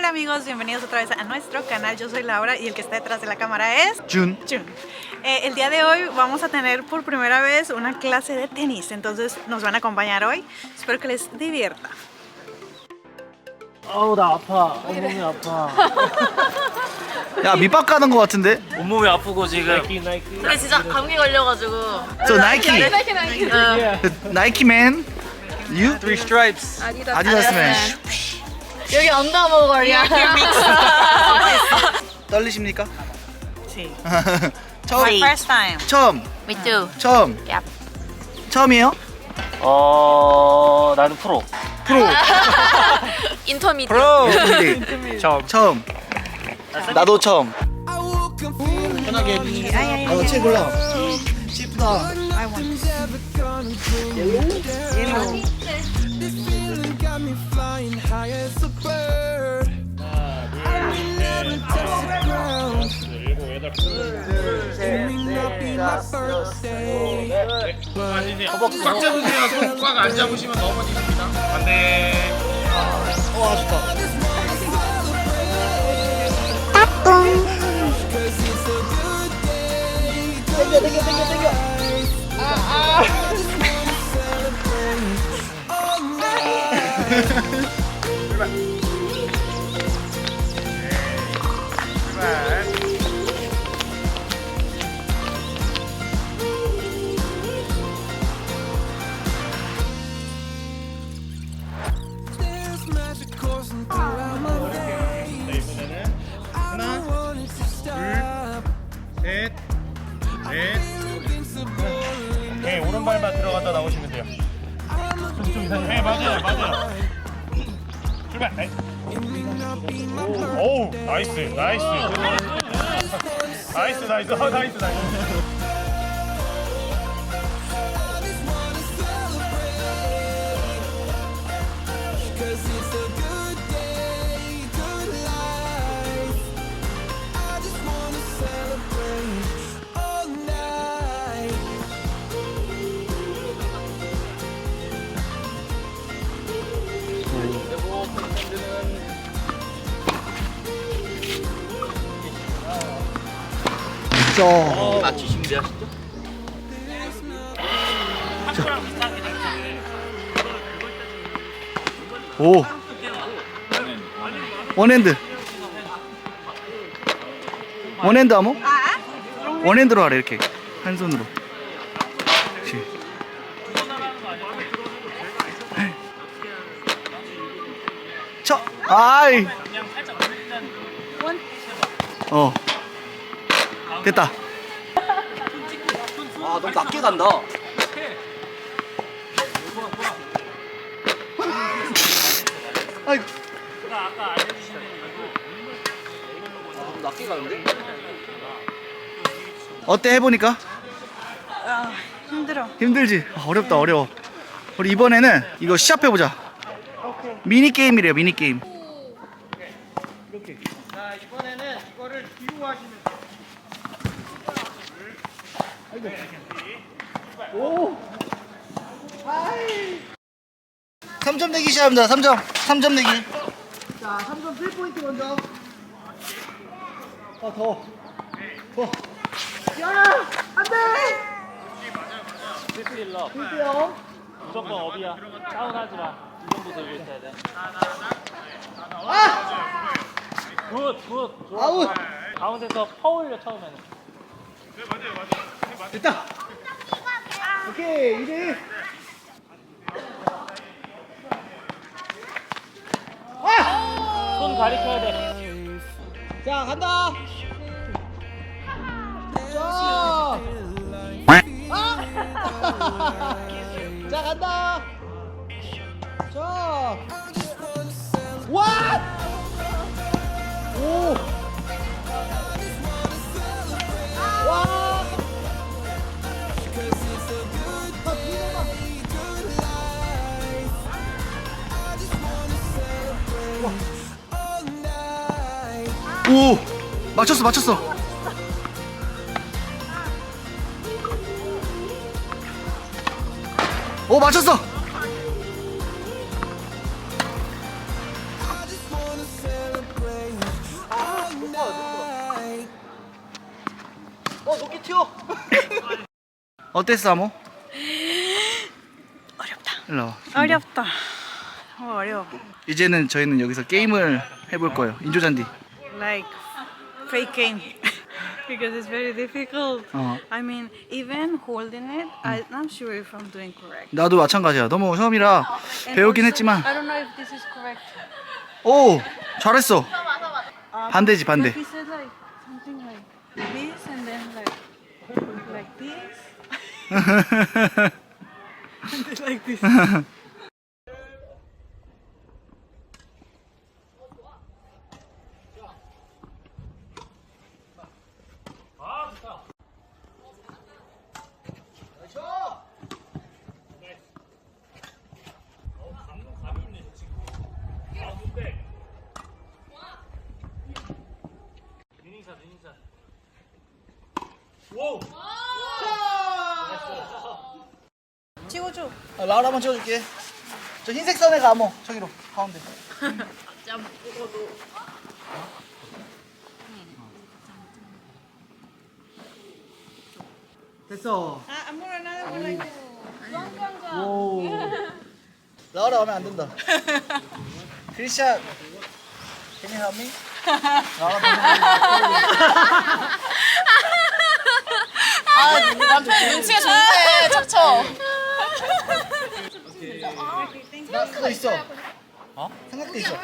Hola amigos, bienvenidos otra vez a nuestro canal. Yo soy Laura y el que está detrás de la cámara es 준 Jun. Eh, el día de hoy vamos a tener por primera vez una clase de tenis, entonces nos van a acompañar hoy. Espero que les divierta. 아우 나 아파 온몸이 아파 야 밑밥 가는 거 같은데? 온몸이 아프고 지금 나이키 우리 진짜 감기 걸려가지고 저 나이키 응. 나이키맨 유 Three stripes 아디다스맨 여기 언더머걸이야 떨리십니까? Sí. 처음. My first time. 처음. Me too. 처음. Yep. 처음이에요? 어 나는 프로. 프로. 인터미디 프로. 처음. 처음. 나도 처음. 편하게. 나도 책 골라 예쁘다 I want. 꽉 잡으세요. 손 꽉 안 잡으시면 넘어지십니다. 반대. 와 좋다 셋, 넷. 오른발만 들어갔다 나오시면 돼요. 네 맞아요, 맞아요. 출발. 네. 오, 오, 나이스, 나이스. 나이스, 나이스, 어, 나이스, 나이스. 저 맞추 준비하시죠? 오. 원핸드. 원핸드 하모? 원핸드로 하래 이렇게. 한 손으로. 그렇지. 쳐. 아이. 어 됐다 아 너무 낮게 간다 아이고 너무 낮게 가는데? 어때 해보니까? 아, 힘들어. 힘들지? 아, 어렵다 어려워 우리 이번에는 이거 시합 해보자 미니 게임이래요 미니 게임 자 이번에는 이거를 뒤로 하시면 삼점 내기 시작합니다. 3점. 3점 내기. 자 3점 3포인트 먼저. 아더. 더. 야 안돼! 스틸러. 힘들어요 무조건 업이야. 다운하지 마 이 정도 들고 있어야 돼. 아! 굿 굿. 좋아. 아웃 가운데서 퍼올려 처음에는 됐다. 오케이 1위 아! 손 가리켜야 돼. 자 간다. 자, 아! 자 간다 오 맞췄어 맞췄어 오 맞췄어 어, 어땠어 아모? 어렵다. 일로 와 어렵다. 어, 어려워. 이제는 저희는 여기서 게임을 해볼 거예요 인조잔디 Like fake game. because it's very difficult. 어. I mean, even holding it, I'm not sure if I'm doing correct. 나도 마찬가지야. 너무 처음이라 And 배우긴 also, 했지만, I don't know if this is correct. 오 잘했어. Uh, 반대지 반대. He said like something like this and then like like this. and then like this. 찍어줘. 아, 라울 한번 찍어줄게. 저 흰색 선에 가, 뭐 저기로 가운데. 됐어. 아, 아무나 나는 몰라. 오. 라울아 하면 안 된다. 크리스찬. Can you help me? 아, 눈치가 좋네, 척척. 나 그거 있어. 어? 삼각대 있어.